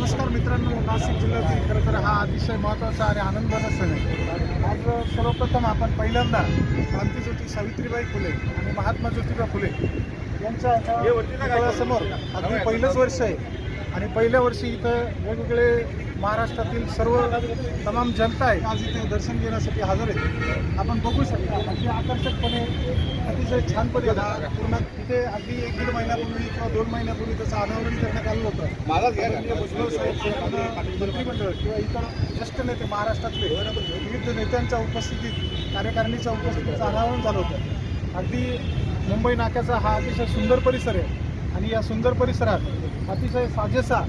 नमस्कार मित्रांनो नाशिक जिल्ह्यातील खरं तर हा अतिशय महत्त्वाचा आणि आनंदाचा सण आहे. आज सर्वप्रथम आपण पहिल्यांदा क्रांतीज्योती सावित्रीबाई फुले आणि महात्मा ज्योतिबा फुले यांच्या समोर अगदी पहिलंच वर्ष आहे. आणि पहिल्या वर्षी इथं वेगवेगळे महाराष्ट्रातील सर्व तमाम जनता आहे आज इथे दर्शन घेण्यासाठी हजर आहे आपण बघू शकता अगदी आकर्षकपणे अतिशय छानपणे पूर्ण इथे अगदी एक दीड महिन्यापूर्वी किंवा दोन महिन्यापूर्वी त्याचं अनावरण करण्यात आलं होतं. माननीय भुजबळ साहेब मंत्रिमंडळ किंवा इतर ज्येष्ठ नेते महाराष्ट्रातले विविध नेत्यांच्या उपस्थितीत कार्यकारिणीच्या उपस्थितीचं अनावरण झालं होतं. अगदी मुंबई नाक्याचा हा अतिशय सुंदर परिसर आहे. आणि या सुंदर परिसरात अतिशय साजेसा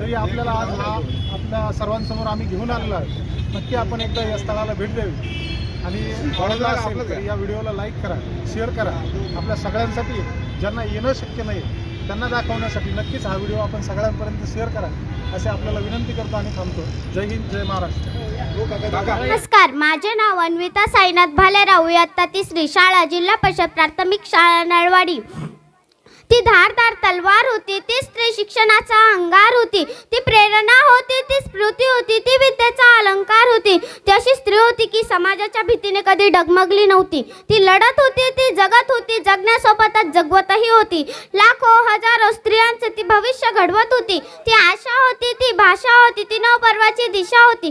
तरी आपल्याला आज हा आपल्या सर्वांसमोर आम्ही घेऊन आलेलो आहे नक्की आपण एकदा या स्थळाला भेट द्यावी आणि आवडला असेल तर या व्हिडिओला लाईक करा शेअर करा. आपल्या सगळ्यांसाठी ज्यांना येणं शक्य नाही त्यांना दाखवण्यासाठी नक्कीच हा व्हिडिओ आपण सगळ्यांपर्यंत शेअर करा. असे आपल्याला विनंती करतो आणि थांबतो. जय हिंद जय महाराष्ट्र. नमस्कार माझे नाव अन्विता साईनाथ भालेराव. इयत्ता तिसरी शाळा जिल्हा परिषद प्राथमिक शाळा नळवाडी. ती धारदार तलवार होती ती स्त्री शिक्षणाचा अंगार होती ती प्रेरणा होती ती स्मृती होती ती विद्येचा अलंकार होती. ती अशी स्त्री होती की समाजाच्या भीतीने कधी डगमगली नव्हती. ती लढत होती ती जगत होती जगण्यासोबतच जगवतही होती. लाखो हजारो स्त्रियांचे ती भविष्य घडवत होती. ती आशा होती ती भाषा होती ती नवपर्वाची दिशा होती.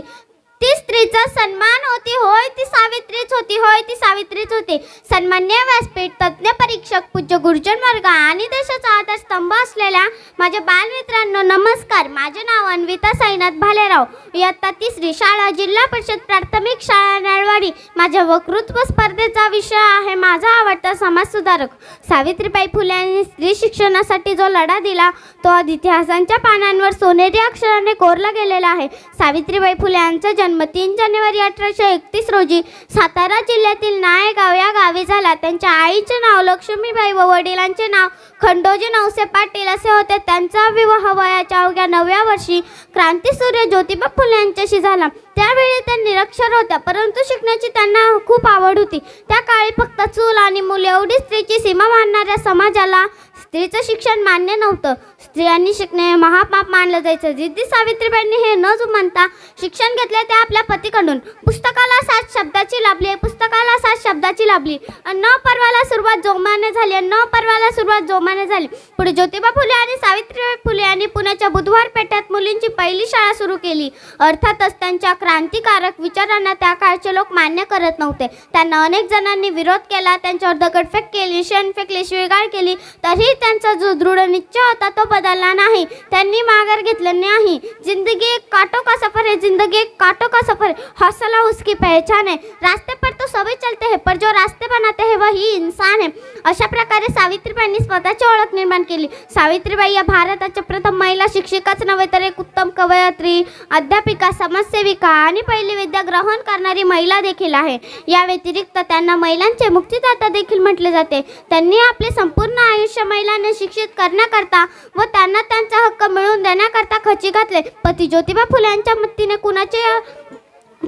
ती स्त्रीचा सन्मान होती होय ती सावित्रीच होती होय ती सावित्रीच होती. सन्मान्य व्यासपीठ तज्ज्ञ परीक्षक पूज्य गुरुजन वर्ग आणि देशाचा आधारस्तंभ असलेल्या माझ्या बालमित्रांनो नमस्कार. माझे नाव अन्विता साईनाथ भालेराव. इयत्ता तिसरी शाळा जिल्हा परिषद प्राथमिक शाळा नळवाडी. माझ्या वक्तृत्व स्पर्धेचा विषय आहे माझा आवडता समाजसुधारक. सावित्रीबाई फुले यांनी स्त्री शिक्षणासाठी जो लढा दिला तो इतिहासांच्या पानांवर सोनेरी अक्षराने कोरला गेलेला आहे. सावित्रीबाई फुले यांचा जन्म तीन जानेवारी अठराशे एकतीस रोजी सातारा जिल्ह्यातील नायगाव या गावी झाला. त्यांच्या आईचे नाव लक्ष्मीबाई व वडिलांचे नाव खंडोजी नवसे पाटील असे होते. त्यांचा विवाह वयाच्या अवघ्या नवव्या वर्षी क्रांतीसूर्य ज्योतिबा फुले यांच्याशी झाला. त्यावेळी त्या निरक्षर होत्या परंतु शिकण्याची त्यांना खूप आवड होती. त्या काळी फक्त चूल आणि मुले एवढी स्त्रीची सीमा मानणाऱ्या समाजाला स्त्रीचं शिक्षण मान्य नव्हतं. स्त्रियांनी शिकणे हे महापाप मानलं जायचं. जिद्दी सावित्रीबाईंनी हे न म्हणता शिक्षण घेतले ते आपल्या पतीकडून. पुस्तकाला सात शब्दाची लाभली पुस्तकाला सात शब्दाची लाभली न पर्वाला सुरुवात जोमाने झाली न पर्वाला सुरुवात जोमाने झाली. पुढे ज्योतिबा फुले आणि सावित्रीबाई फुले यांनी पुण्याच्या बुधवार पेठ्यात मुलींची पहिली शाळा सुरू केली. अर्थातच त्यांच्या क्रांतिकारक विचारांना त्या काळचे लोक मान्य करत नव्हते. त्यांना अनेक जणांनी विरोध केला त्यांच्यावर दगडफेक केली शेण फेकली शिवीगाळ केली. तरीही त्यांचा जो दृढ निश्चय होता तो बदलला नाही. त्यांनी माघार घेतलं नाही. जिंदगी एक काटो का सफर है जिंदगी एक काटो का सफर है हौसला उसकी पहचान है रास्ते पर तो सभी चलते हैं पर जो रास्ते बनाते हैं वही इंसान है. अशा प्रकारे सावित्रीबाईंनी स्वतःची ओळख निर्माण केली. सावित्रीबाई या भारताच्या प्रथम महिला शिक्षिकाच नव्हे तर एक उत्तम कवयत्री अध्यापिका समाजसेविका आणि पहिली विद्या ग्रहण करणारी महिला देखील आहे. या व्यतिरिक्त त्यांना महिलांचे मुक्तिदाता देखील म्हटले जाते. त्यांनी आपले संपूर्ण आयुष्य महिलांना शिक्षित करण्याकरता व त्यांना त्यांचा हक्क मिळवून देण्याकरता खची घातले. पती ज्योतिबा फुले यांच्या मतीने कुणाचे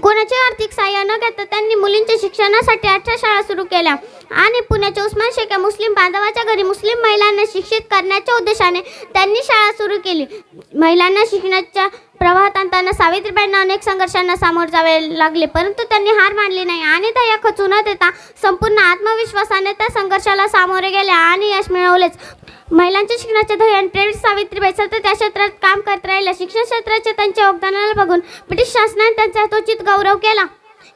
कोणाचे आर्थिक सहाय्य न घेता त्यांनी मुलींच्या शिक्षणासाठी अठरा शाळा सुरू केल्या. आणि पुण्याच्या उस्मान शेख या मुस्लिम बांधवाच्या घरी मुस्लिम महिलांना शिक्षित करण्याच्या उद्देशाने त्यांनी शाळा सुरू केली. महिलांना शिक्षणाच्या प्रवाहात आणताना सावित्रीबाईंना अनेक संघर्षांना सामोरे जावे लागले परंतु त्यांनी हार मानली नाही आणि त्या खचू न देता संपूर्ण आत्मविश्वासाने त्या संघर्षाला सामोरे गेल्या आणि यश मिळवलेच. महिलांच्या शिक्षणाच्या ध्येयाने प्रेरित सावित्रीबाई सतत या क्षेत्रात काम करत राहिल्या. शिक्षण क्षेत्राच्या त्यांच्या योगदानाला बघून ब्रिटिश शासनाने त्यांचा यथोचित गौरव केला.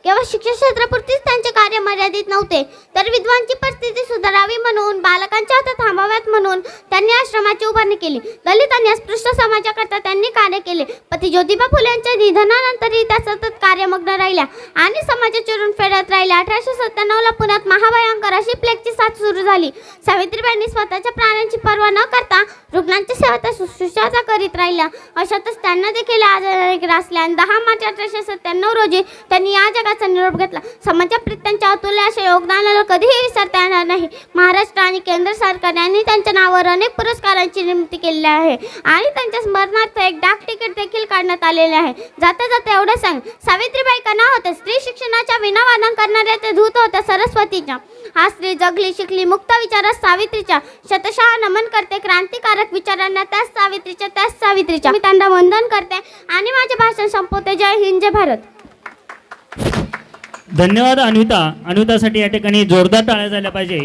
केवळ शिक्षण क्षेत्रापुरतीच त्यांचे कार्य मर्यादित नव्हते तर विद्वांची परिस्थिती सुधारावी म्हणून बालकांच्या हातात थांबाव्यात म्हणून त्यांनी आश्रमाची उभारणी केली. दलित आणि अस्पृश्य समाजाकरता त्यांनी कार्य केले. पती ज्योतिबा फुले यांच्या निधनानंतरही त्या सतत कार्यमग्न राहिल्या आणि समाजाची चिरून फेडत राहिल्या. अठराशे सत्त्याण्णवला पुण्यात महाभयंकर अशी प्लेगची साथ सुरू झाली. सावित्रीबाईंनी स्वतःच्या प्राण्यांची पर्वा न करता रुग्णांची सेवा त्या शुश्रूषाचा करीत राहिल्या. अशातच त्यांना देखील आजाराने ग्रासल्या आणि दहा मार्च अठराशे सत्त्याण्णव रोजी त्यांनी या जगाचा निरोप घेतला. समाजाप्रती त्यांच्या अतुल्य अशा योगदानाला कधीही विसरता येणार नाही. महाराष्ट्र आणि केंद्र सरकार यांनी त्यांच्या नावावर अनेक पुरस्कारांची निर्मिती केलेली आहे आणि त्यांच्या स्मरणार्थ एक डाक तिकीट देखील काढण्यात आलेले आहे. जाता जाता एवढं सांग. सावित्रीबाई कना होत्या. स्त्री शिक्षणाच्या विनावादन करणाऱ्या ते धूत होत्या सरस्वतीच्या. हा स्त्री जगली शिकली मुक्त विचारात सावित्रीच्या. शतशः नमन करते क्रांतिकारक विचारांना त्याच सावित्रीच्या त्याच सावित्रीच्या. मी त्यांना वंदन करते आणि माझे भाषण संपवते. जय हिंद जय भारत. धन्यवाद अन्विता अन्वितासाठी या ठिकाणी जोरदार टाळ्या झाल्या पाहिजे.